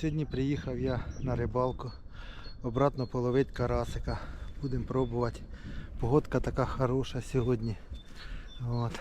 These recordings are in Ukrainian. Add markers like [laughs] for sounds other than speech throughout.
Сьогодні приїхав я на рибалку. Обратно половить карасика. Будемо пробувати. Погодка така хороша сьогодні. От.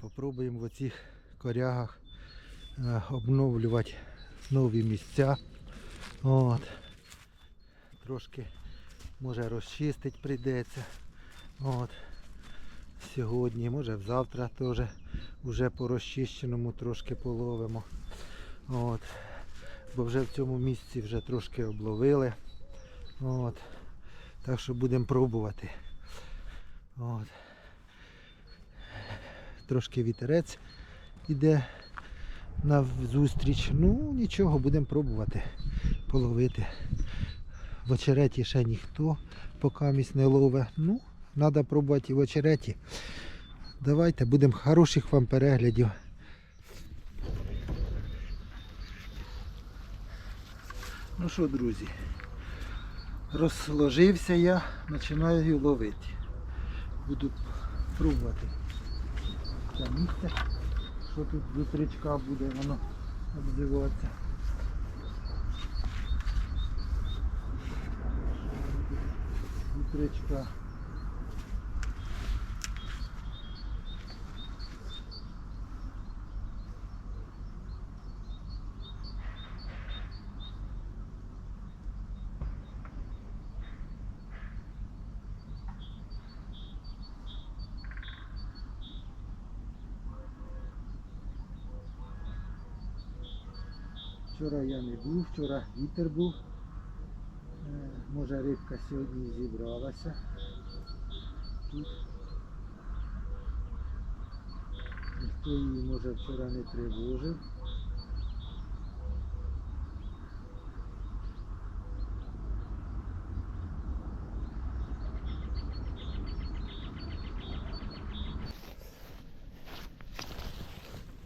Попробуємо в оцих корягах е, обновлювати нові місця. От. Трошки може розчистити прийдеться. От. Сьогодні, може завтра теж вже по розчищеному трошки половимо. От. Бо вже в цьому місці вже трошки обловили. От. Так що будемо пробувати. От. Трошки вітерець іде на зустріч. Ну нічого, будемо пробувати половити. В очереті ще ніхто поки місь не лове. Ну, треба пробувати і в очереті. Давайте будемо хороших вам переглядів. Ну що, друзі, розложився я, починаю ловити. Буду пробувати це місце, що тут випрячка буде воно обзиватися. Утречка. Вчора я не був, вчора вітер був. Е, Може рибка сьогодні зібралася. Тут. Ніхто її може вчора не тривожив.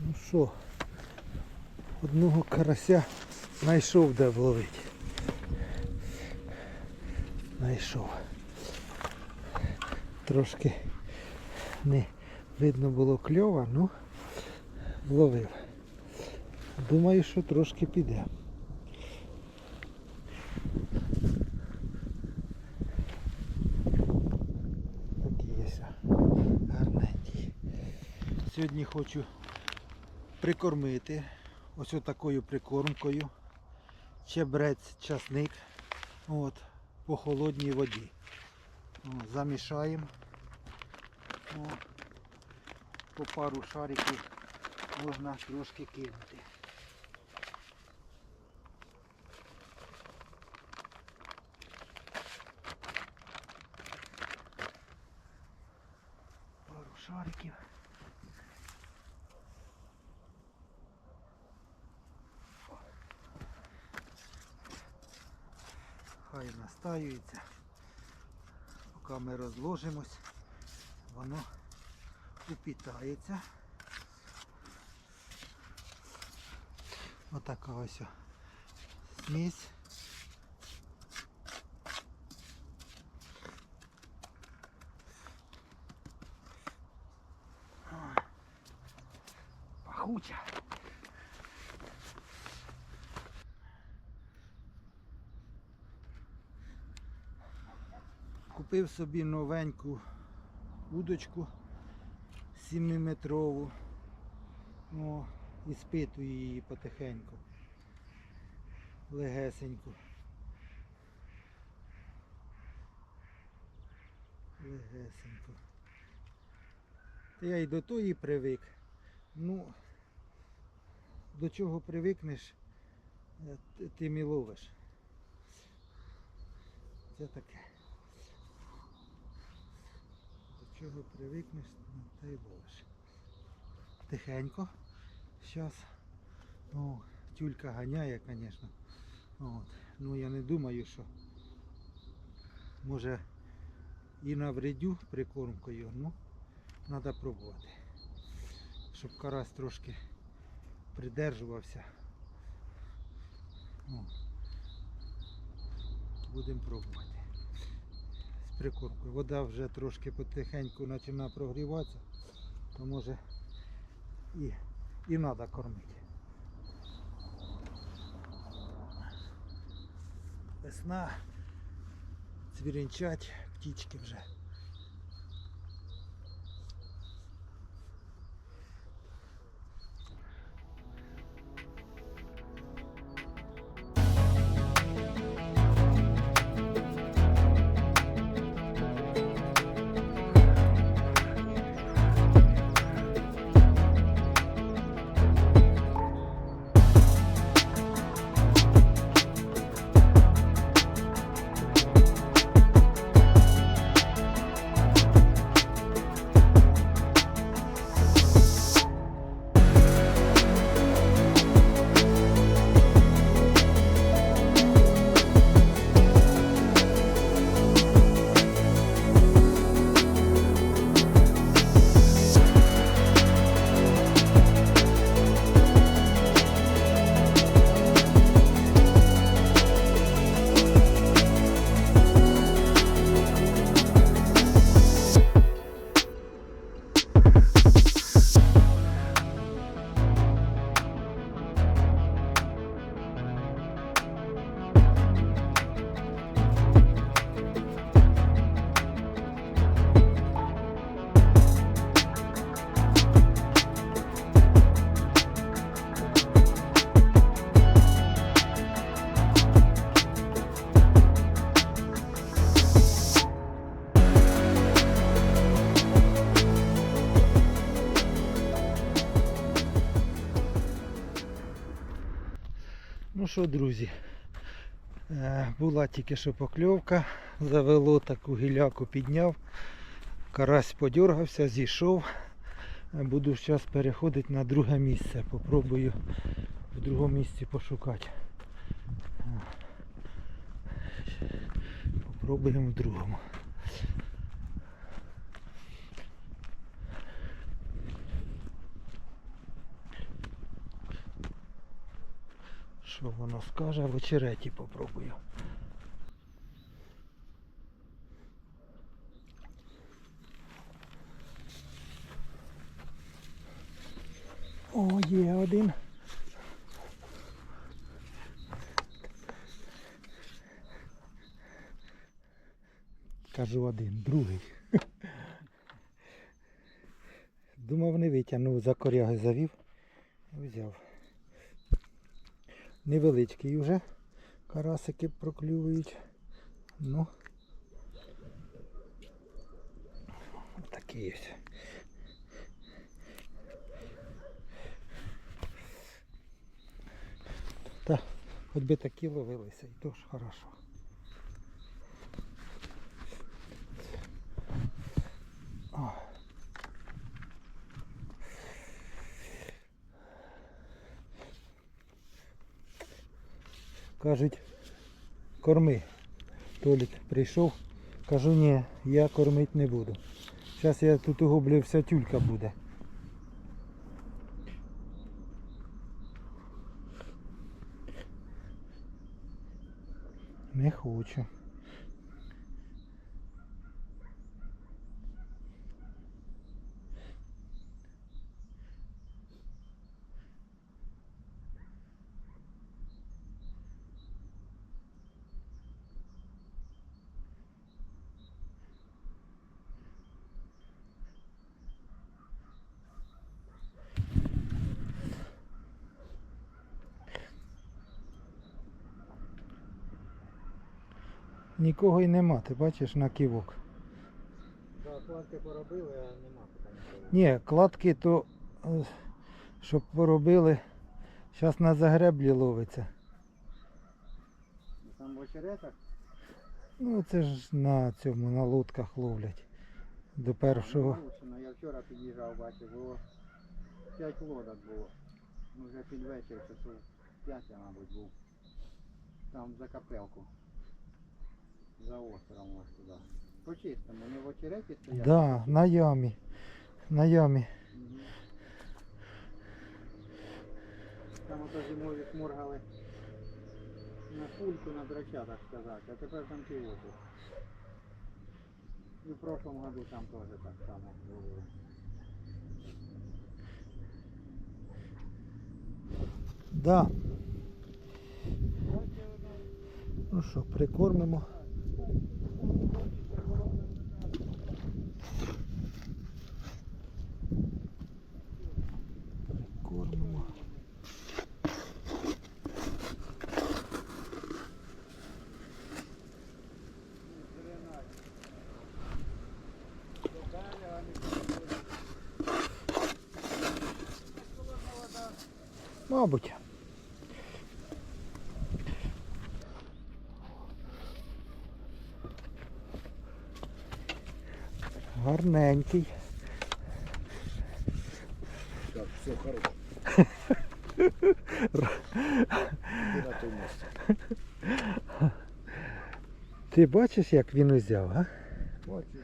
Ну що, одного карася знайшов де вловити. Знайшов. Трошки не видно було кльова, ну вловив. Думаю, що трошки піде. Такий є гарненький. Сьогодні хочу прикормити ось такою прикормкою. Чебрець, часник. От, по холодній воді. О, замішаємо. О, по пару шариків можна трошки кинути. Пару шариків. Хай настаюється. Поки ми розложимось, воно упітається. Отака ось смесь. Пахуча. Купив собі новеньку удочку 7-метрову. О, і спитую її потихеньку. Легесеньку. Легесеньку. Та я й до тої привик. Ну, до чого привикнеш, е, т- тим. Це таке. До чого привикнеш, ну, й ловиш. Тихенько. Зараз. Ну, тюлька ганяє, звісно. От. Ну я не думаю, що може і навредю прикормкою, ну, треба пробувати. Щоб карась трошки придержувався. Будемо пробувати прикормкою. Вода вже трошки потихеньку починає прогріватися, то може і, і треба кормити. Весна, цвірінчать, птічки вже. Що, друзі, е, була тільки що покльовка, завело таку гіляку підняв, карась подергався, зійшов. Е, Буду зараз переходити на друге місце. Попробую в другому місці пошукати. Е, Попробуємо в другому. Що воно скаже, в очереті попробую. О, є один. Кажу один, другий. Думав не витягнув, за коряги завів. Взяв. Невеличкий вже. Карасики проклюють. Ну. Такий ось. Та, хоч би такі ловилися, і то ж хорошо. Кажуть, корми. Толік прийшов. Кажу, ні, я кормити не буду. Зараз я тут угублю, вся тюлька буде. Не хочу. Нікого й нема, ти бачиш на ківок. Так, кладки поробили, а нема питань. Ні, кладки то, е, щоб поробили, зараз на загреблі ловиться. Там в очеретах Ну це ж на цьому, на лодках ловлять. До першого. Нарушено. Я вчора під'їжджав, бачив, було 5 лодок було. Ну, Вже під вечір часов 5, я, мабуть, був. Там за капелку. За островом ось туди. По-чистому, не в очереті стоять. Да, на ямі. На ямі. Мгм. Там ото зимові шморгали на кульку, на драча, так сказати, а тепер там півоти. І в прошлом году там теж так само було. Да. Ну що, прикормимо. Прикормимо. Мабуть. Гарненький. Так, все хорошо. [laughs] Ти бачиш, як він узяв, а? Бачиш,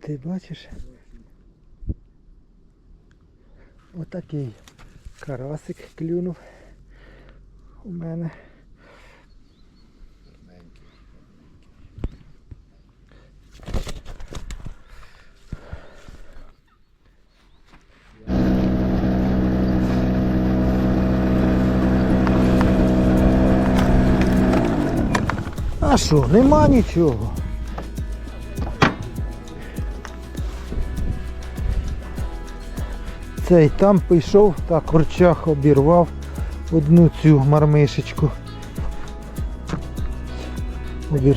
Ти бачиш? Отакий карасик клюнув у мене. гарненький. А що, нема нічого. Цей там пішов, так корчах обірвав одну цю мармишечку. Обір.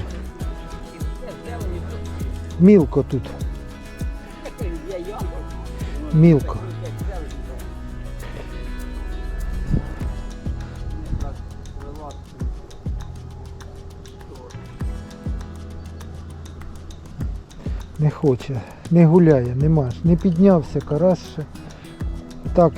Мілко тут. Мілко. Не хоче, не гуляє, нема ж, не піднявся карась. Так,